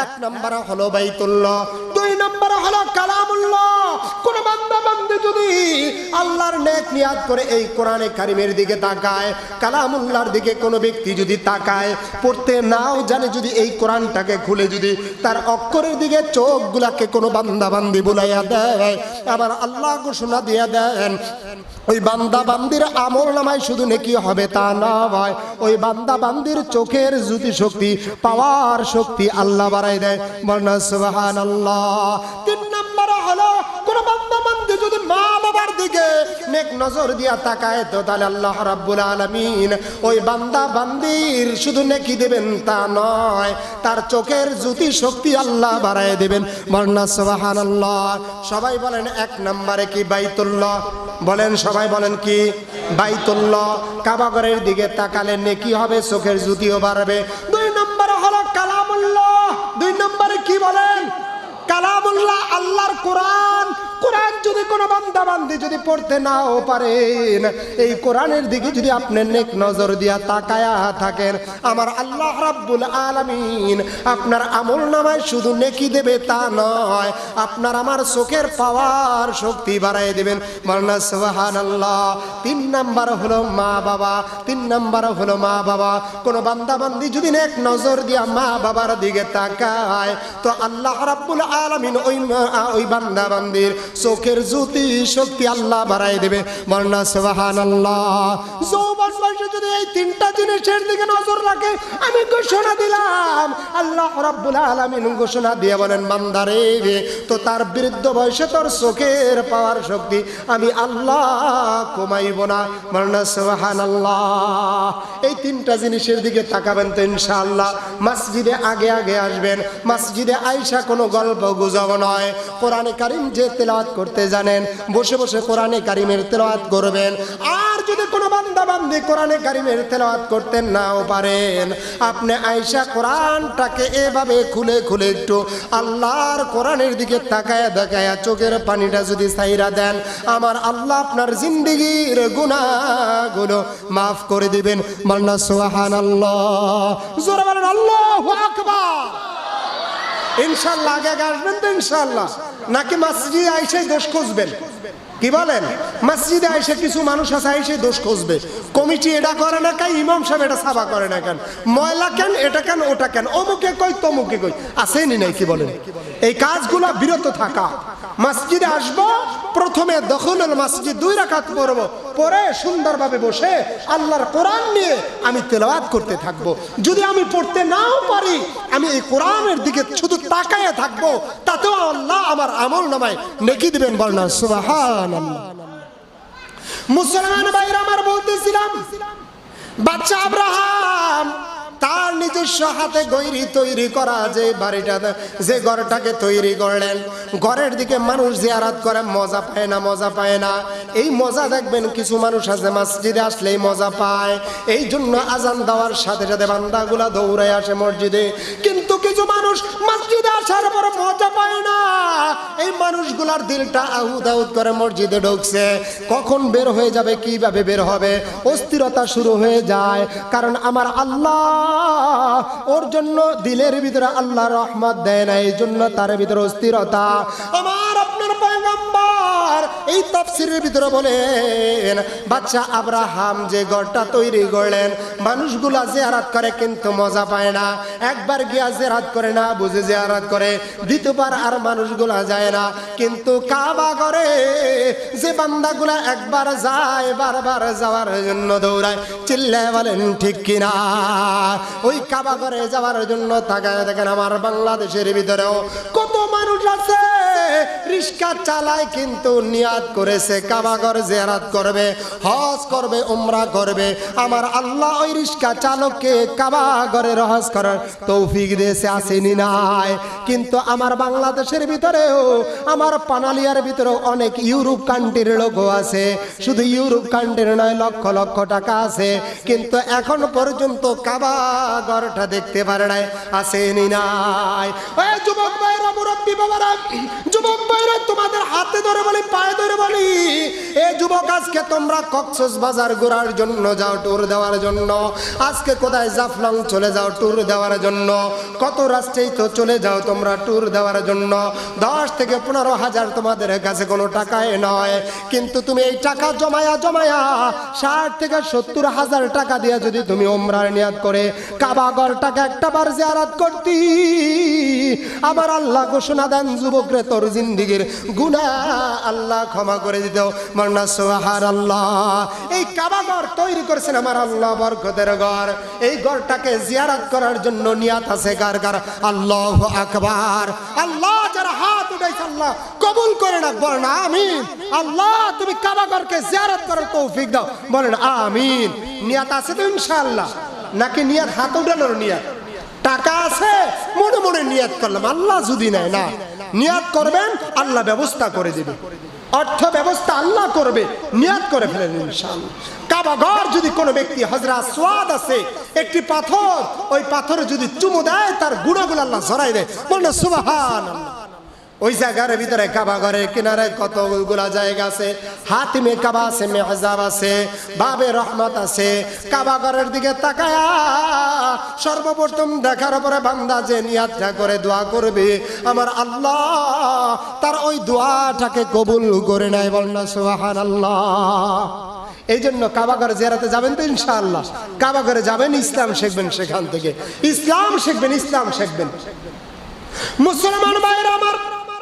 এক নম্বর হলো বাইতুল্লাহ দুই নম্বর হলো কালামুল্লাহ। কোন বান্দা বান্দে যদি আল্লাহর নেক নিয়াত করে এই কোরআনে কারিমের দিকে তাকায়, কালামুল্লাহর দিকে কোনো ব্যক্তি যদি তাকায়, পড়তে নাও জানে যদি এই কোরআনটাকে খুলে যদি তার অক্ষরের দিকে চোখগুলাকে কোনো বান্দা বান্দি বুলাইয়া দেয়, আবার আল্লাহ ঘোষণা দিয়ে দেন, ওই বান্দা বান্দির আমল নামায় শুধু নেকি হবে তা না হয় ওই বান্দা বান্দির চোখের জ্যোতি শক্তি, পাওয়ার শক্তি আল্লাহ বাড়াই দেয়। বর্ণা সুবাহান আল্লাহ তিন নম্বর হলো বান্দা বান্দি যদি মা বাবার দিকে নেক নজর দিয়া তাকায় তো তাহলে আল্লাহ রাব্বুল ওই বান্দা বান্দির শুধু নেকি দেবেন তা নয়, তার চোখের জ্যোতি শক্তি আল্লাহ বাড়ায় দেবেন। বর্ণা সবাই বলেন এক নম্বরে কি বাইতুল্লাহ? বলেন, সবাই বলেন কি? বাইতুল্লাহ। কাবাগরের দিকে তাকালে নেকি হবে, চোখের জ্যোতিও বাড়বে। দুই নম্বরে হলো কালামুল্লাহ। দুই নম্বরে কি বলেন? কালামুল্লাহ আল্লাহর কোরআন। কোরআন যদি কোনো বান্দা বান্দি যদি পড়তে নাও পারেন, এই কোরআনের দিকে যদি আপনি নেক নজর দিয়া তাকায়া থাকেন, আমার আল্লাহ রাব্বুল আলামিন আপনার আমল নামায় শুধু নেকি দেবে তা নয়, আপনার আমার চোখের পাওয়ার শক্তি বাড়াই দেবেন। মান্না সুবহান আল্লাহ তিন নাম্বার হলো মা বাবা, তিন নাম্বার হলো মা বাবা। কোনো বান্দা বান্দি যদি নেক নজর দিয়া মা বাবার দিকে তাকায়, তো আল্লাহ রাব্বুল আলামিন ওই ওই বান্দা বান্দির চোখের জ্যোতি শক্তি আল্লাহ বাড়াই দেবে। মান্না সুবহান আল্লাহ জিনিসের দিকে তাকাবেন তো মসজিদে আগে আগে আসবেন। মসজিদে আইসা কোনো গল্প গুজব নয়। কোরআনে কারিম যে তেলাওয়াত করতে জানেন, বসে বসে কোরআনে কারিমের তেলাওয়াত করবেন। আর যদি কোনো বান্দা বান্দি কোরআনে কারিমের তেলাওয়াত করতে নাও পারেন, আপনি আইসা কোরআনটাকে এভাবে খুলে খুলে একটু আল্লাহর কোরআনের দিকে তাকায় দেখায় চোখের পানিটা যদি সাইরা দেন, আমার আল্লাহ আপনার জিন্দিগির গুনাহগুলো মাফ করে দিবেন। মান্না সোহান আল্লাহ জোরে বলেন, আল্লাহু আকবার। ইনশাল্লাহ আগে আসবেন তো ইনশাল্লাহ। নাকি মসজিদে আইসে দোষ খুঁজবেন? কি বলেন? মসজিদে আইসে কিছু মানুষ আছে, আইসে দোষ খুঁজবে। কমিটি এটা করে না কেন? ইমাম সাহেব এটা সাবা করে না কেন? ময়লা কেন? এটা কেন? ওটা কেন? অমুকে কই, তমুকে কই? আসেনি নাই কি বলেন? এই কাজগুলো বিরত থাকা। মসজিদে আসব, প্রথমে দখলুল মসজিদ দুই রাকাত পড়ব, পরে সুন্দরভাবে বসে আল্লাহর কোরআন নিয়ে আমি তেলাওয়াত করতে থাকব। যদি আমি পড়তে নাও পারি, আমি এই কোরআনের দিকে শুধু তাকায় থাকব, তাতেও আল্লাহ আমার আমল নামায় নেকি দিবেন বলনা সুবাহান মুসলমান ভাইরা, আমার বলতেছিলাম, বাচ্চা আব্রাহাম তার নিজস্ব হাতে গৈরি তৈরি করা যে বাড়িটা, যে ঘরটাকে তৈরি করলেন। ঘরের দিকে মানুষ জিয়ারাত করে, মজা পায় না, মজা পায় না। এই মজা দেখবেন, কিছু মানুষ আছে মসজিদে আসলেই মজা পায়। এই জন্য আজান দেওয়ার সাথে সাথে বান্দাগুলা দৌড়ে আসে মসজিদে। কিছু মানুষ মসজিদে আসার পর মজা পায় না। এই মানুষগুলার দিলটা আহুদ আহুদ করে মসজিদে ঢুকছে। কখন বের হয়ে যাবে, কীভাবে বের হবে? অস্থিরতা শুরু হয়ে যায়। কারণ আমার আল্লাহ ওর জন্য দিলের ভিতরে আল্লাহ রহমত দেয় না এই জন্য তার ভিতরে অস্থিরতা। আমার এই তফসিরের ভিতরে বলেন, বাচ্চা আব্রাহাম যে ঘরটা তৈরি করলেন, মানুষগুলা জেয়ারাত করে কিন্তু মজা পায় না। একবার গিয়া জেরাত করে না, বুঝে জেয়ারাত করে। দ্বিতীয়বার আর মানুষগুলা যায় না। কিন্তু কাবা করে যে বান্দাগুলা একবার যায়, বারবার যাওয়ার জন্য দৌড়ায়। চিল্লায় বলেন, ঠিক কিনা? ওই কাবা করে যাওয়ার জন্য তাকায় দেখেন, আমার বাংলাদেশের ভিতরেও কত মানুষ আছে। রিস্কা চালায় কিন্তু নিয়াদ করেছে, কাবাগর জিয়ারাত করবে, হজ করবে, উমরা করবে। আমার আল্লাহ ওই রিস্কা চালককে কাবাগরের হজ করার তৌফিক দিয়েছে, আসেনি নাই। কিন্তু আমার বাংলাদেশের ভিতরেও, আমার পানালিয়ার ভিতরেও অনেক ইউরোপ কান্ট্রির লোকও আছে। শুধু ইউরোপ কান্ট্রির নয়, লক্ষ লক্ষ টাকা আছে। কিন্তু এখন পর্যন্ত কাবাগরটা দেখতে পারে নাই, আসেনি নাই। যুবক ভাইরা, মুরব্বী বাবারা, যুবক ভাইরা তোমাদের হাতে ধরে বলে, পায়ে ধরে বলি, এ যুবক, আজকে তোমরা কক্সস বাজার ঘোরার জন্য যাও ট্যুর দেওয়ার জন্য। আজকে কোথায় জাফলং চলে যাও ট্যুর দেওয়ার জন্য। কত রাষ্ট্রেই তো চলে যাও তোমরা ট্যুর দেওয়ার জন্য। দশ থেকে পনেরো হাজার তোমাদের কাছে কোনো টাকায় নয়। কিন্তু তুমি এই টাকা জমায়া জমায়া ষাট থেকে সত্তর হাজার টাকা দিয়ে যদি তুমি ওমরার নিয়াদ করে কাবাগরটাকে একটা বার জিয়ারাত করতি। আবার আল্লাহ ঘোষণা দেন, যুবকরে তোর জিন্দিগির গুনাহ আল্লাহ ক্ষমা করে দিত মন্না সোহার আল্লাহ এই কাবাগর তৈরি করেছেন আমার আল্লাহ বরকতের ঘর। এই ঘরটাকে জিয়ারাত করার জন্য নিয়াত আছে কার কার? আল্লাহ আকবার। আল্লাহ যারা হাত উঠাইছে, আল্লাহ কবুল করে না বলেন আমিন। আল্লাহ, তুমি কাবাগরকে জিয়ারত করার তৌফিক দাও, বলেন আমিন। নিয়াত আছে তো ইনশাআল্লাহ। নাকি নিয়াত হাত উঠানোর নিয়াত? টাকা আছে, মনে মনে নিয়াত করলাম। আল্লাহ যদি নেয় না। নিয়াত করবেন, আল্লাহ ব্যবস্থা করে দেবে। অর্থ ব্যবস্থা আল্লাহ করবে, নিয়াত করে ফেলেন ইনশাআল্লাহ। কাবাঘর যদি কোনো ব্যক্তি হজরা সোয়াদ আছে, একটি পাথর, ওই পাথরে যদি চুমু দেয়, তার গুণাগুলো আল্লাহ ঝরাই দেয়। বলল সুবাহান ওই জায়গার ভিতরে কাবা ঘরের কিনারে কতগুলা জায়গা আছে? হাতিমে কাবা আছে, মেহজাব আছে, বাবে রহমত আছে। কাবা ঘরের দিকে তাকায়া সর্বপ্রথম দেখার পরে বান্দা যে নিয়াতটা করে দোয়া করবে, আমার আল্লাহ তার ওই দোয়াটাকে কবুল করে নেয় বল না সুবাহান আল্লাহ এই জন্য কাবাগরে জেরাতে যাবেন তো ইনশাআল্লাহ। কাবাগরে যাবেন, ইসলাম শিখবেন সেখান থেকে। ইসলাম শিখবেন ইসলাম শিখবেন। মুসলমান ভাইয়ের আমার